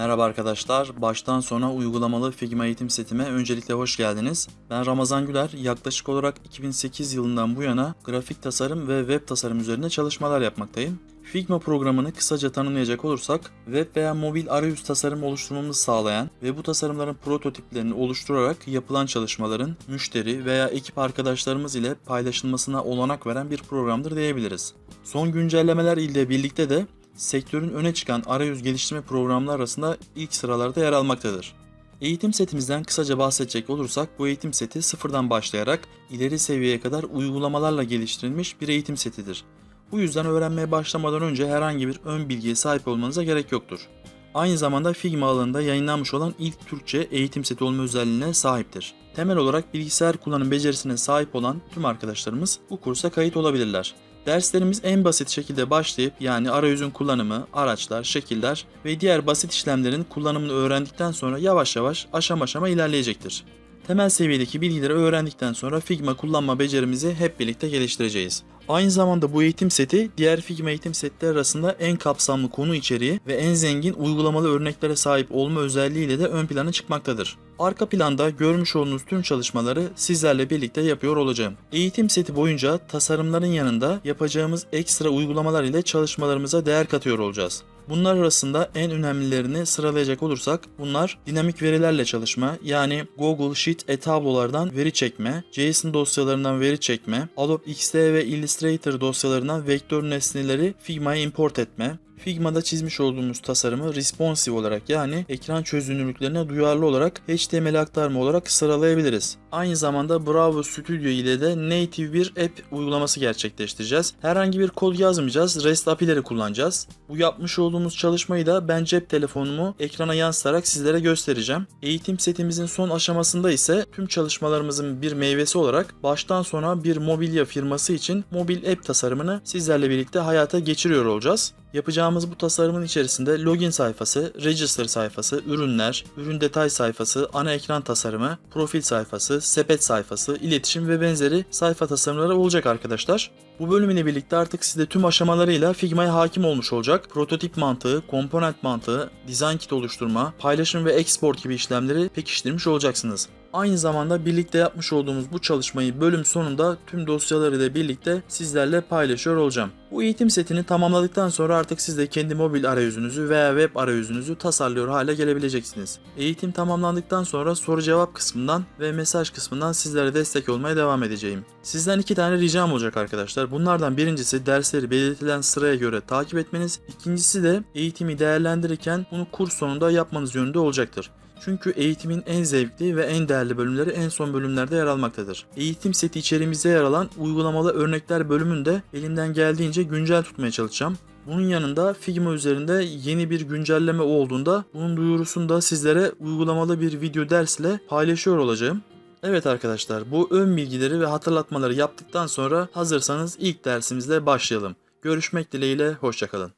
Merhaba arkadaşlar. Baştan sona uygulamalı Figma eğitim setime öncelikle hoş geldiniz. Ben Ramazan Güler. Yaklaşık olarak 2008 yılından bu yana grafik tasarım ve web tasarım üzerine çalışmalar yapmaktayım. Figma programını kısaca tanımlayacak olursak, web veya mobil arayüz tasarım oluşturmamızı sağlayan ve bu tasarımların prototiplerini oluşturarak yapılan çalışmaların müşteri veya ekip arkadaşlarımız ile paylaşılmasına olanak veren bir programdır diyebiliriz. Son güncellemeler ile birlikte de sektörün öne çıkan arayüz geliştirme programları arasında ilk sıralarda yer almaktadır. Eğitim setimizden kısaca bahsedecek olursak bu eğitim seti sıfırdan başlayarak ileri seviyeye kadar uygulamalarla geliştirilmiş bir eğitim setidir. Bu yüzden öğrenmeye başlamadan önce herhangi bir ön bilgiye sahip olmanıza gerek yoktur. Aynı zamanda Figma alanında yayınlanmış olan ilk Türkçe eğitim seti olma özelliğine sahiptir. Temel olarak bilgisayar kullanım becerisine sahip olan tüm arkadaşlarımız bu kursa kayıt olabilirler. Derslerimiz en basit şekilde başlayıp yani arayüzün kullanımı, araçlar, şekiller ve diğer basit işlemlerin kullanımını öğrendikten sonra yavaş yavaş aşama aşama ilerleyecektir. Temel seviyedeki bilgileri öğrendikten sonra Figma kullanma becerimizi hep birlikte geliştireceğiz. Aynı zamanda bu eğitim seti diğer Figma eğitim setleri arasında en kapsamlı konu içeriği ve en zengin uygulamalı örneklere sahip olma özelliğiyle de ön plana çıkmaktadır. Arka planda görmüş olduğunuz tüm çalışmaları sizlerle birlikte yapıyor olacağım. Eğitim seti boyunca tasarımların yanında yapacağımız ekstra uygulamalar ile çalışmalarımıza değer katıyor olacağız. Bunlar arasında en önemlilerini sıralayacak olursak bunlar dinamik verilerle çalışma yani Google Sheet e tablolardan veri çekme, JSON dosyalarından veri çekme, Adobe XD ve Illustrator dosyalarından vektör nesneleri Figma'ya import etme, Figma'da çizmiş olduğumuz tasarımı responsive olarak yani ekran çözünürlüklerine duyarlı olarak HTML aktarma olarak sıralayabiliriz. Aynı zamanda Bravo Studio ile de native bir app uygulaması gerçekleştireceğiz. Herhangi bir kod yazmayacağız, REST API'leri kullanacağız. Bu yapmış olduğumuz çalışmayı da ben cep telefonumu ekrana yansıtarak sizlere göstereceğim. Eğitim setimizin son aşamasında ise tüm çalışmalarımızın bir meyvesi olarak baştan sona bir mobilya firması için mobil app tasarımını sizlerle birlikte hayata geçiriyor olacağız. Yapacağımız bu tasarımın içerisinde login sayfası, register sayfası, ürünler, ürün detay sayfası, ana ekran tasarımı, profil sayfası, sepet sayfası, iletişim ve benzeri sayfa tasarımları olacak arkadaşlar. Bu bölüm ile birlikte artık siz de tüm aşamalarıyla Figma'ya hakim olmuş olacak. Prototip mantığı, komponent mantığı, design kit oluşturma, paylaşım ve export gibi işlemleri pekiştirmiş olacaksınız. Aynı zamanda birlikte yapmış olduğumuz bu çalışmayı bölüm sonunda tüm dosyaları ile birlikte sizlerle paylaşıyor olacağım. Bu eğitim setini tamamladıktan sonra artık siz de kendi mobil arayüzünüzü veya web arayüzünüzü tasarlıyor hale gelebileceksiniz. Eğitim tamamlandıktan sonra soru cevap kısmından ve mesaj kısmından sizlere destek olmaya devam edeceğim. Sizden iki tane ricam olacak arkadaşlar. Bunlardan birincisi dersleri belirtilen sıraya göre takip etmeniz. İkincisi de eğitimi değerlendirirken bunu kurs sonunda yapmanız yönünde olacaktır. Çünkü eğitimin en zevkli ve en değerli bölümleri en son bölümlerde yer almaktadır. Eğitim seti içeriğimizde yer alan uygulamalı örnekler bölümünde elimden geldiğince güncel tutmaya çalışacağım. Bunun yanında Figma üzerinde yeni bir güncelleme olduğunda bunun duyurusunu da sizlere uygulamalı bir video ders ile paylaşıyor olacağım. Evet arkadaşlar bu ön bilgileri ve hatırlatmaları yaptıktan sonra hazırsanız ilk dersimizle başlayalım. Görüşmek dileğiyle hoşçakalın.